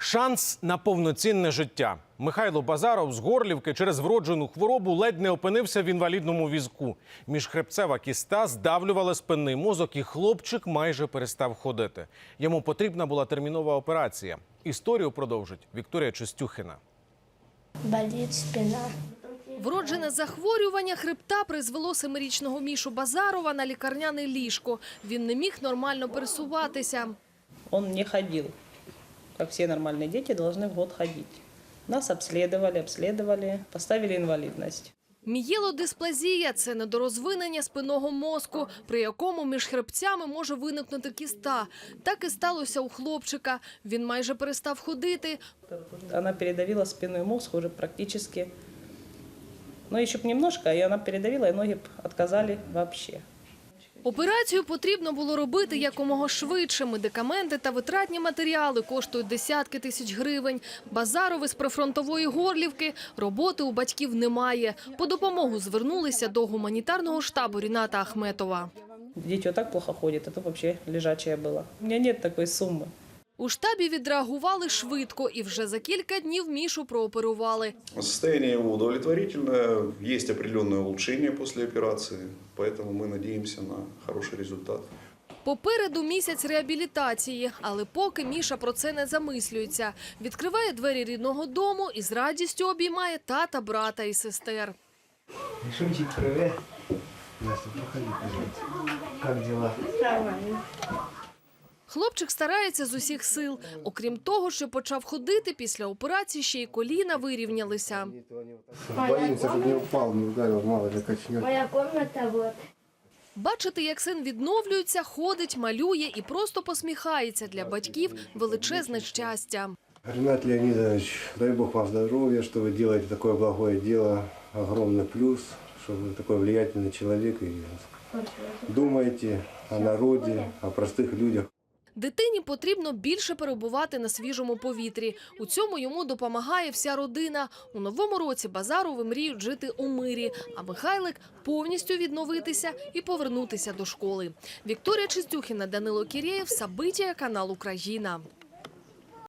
Шанс на повноцінне життя. Михайло Базаров з Горлівки через вроджену хворобу ледь не опинився в інвалідному візку. Міжхребцева кіста здавлювала спинний мозок, і хлопчик майже перестав ходити. Йому потрібна була термінова операція. Історію продовжить Вікторія Чистюхина. болит спина. Вроджене захворювання хребта призвело семирічного Мішу Базарова на лікарняне ліжко. Він не міг нормально пересуватися. Он не ходил. Как все нормальные дети должны в год ходить. Нас обследовали, обследовали, поставили инвалидность. Мієлодисплазія – це недорозвинення спинного мозку, при якому між хребцями може виникнути кіста. Так і сталося у хлопчика. Він майже перестав ходити. Она передавила спинной мозг уже практически. Но еще б немножко, и она передавила, и ноги б отказали вообще. Операцію потрібно було робити якомога швидше. Медикаменти та витратні матеріали коштують десятки тисяч гривень. Базарови з прифронтової горлівки. Роботи у батьків немає. По допомогу звернулися до гуманітарного штабу Ріната Ахметова. Дети вот так плохо ходят, это вообще лежачая была. У меня нет такой суммы. У штабі відреагували швидко і вже за кілька днів Мішу прооперували. Состояние его удовлетворительное, есть определенное улучшение после операции, поэтому мы надеемся на хороший результат. Попереду місяць реабілітації, але поки Міша про це не замислюється. Відкриває двері рідного дому і з радістю обіймає тата, брата і сестер. Мишунчик, привет. Настя, проходи, пожалуйста. Как дела? Хлопчик старається з усіх сил. Окрім того, що почав ходити, після операції ще й коліна вирівнялися. Боимся, чтобы не упал, не ударил, мало ли качнет. Моя комната вот. Бачити, як син відновлюється, ходить, малює і просто посміхається для батьків величезне щастя. Ренат Леонидович, дай Бог вам здоровья, что вы делаете такое благое дело. Огромный плюс, что вы такой влиятельный человек и думаете о народе, о простых людях. Дитині потрібно більше перебувати на свіжому повітрі. У цьому йому допомагає вся родина. У новому році Базарови мріють жити у мирі, а Михайлик повністю відновитися і повернутися до школи. Вікторія Чистюхіна, Данило Кірєєв, Сабитія, канал Україна.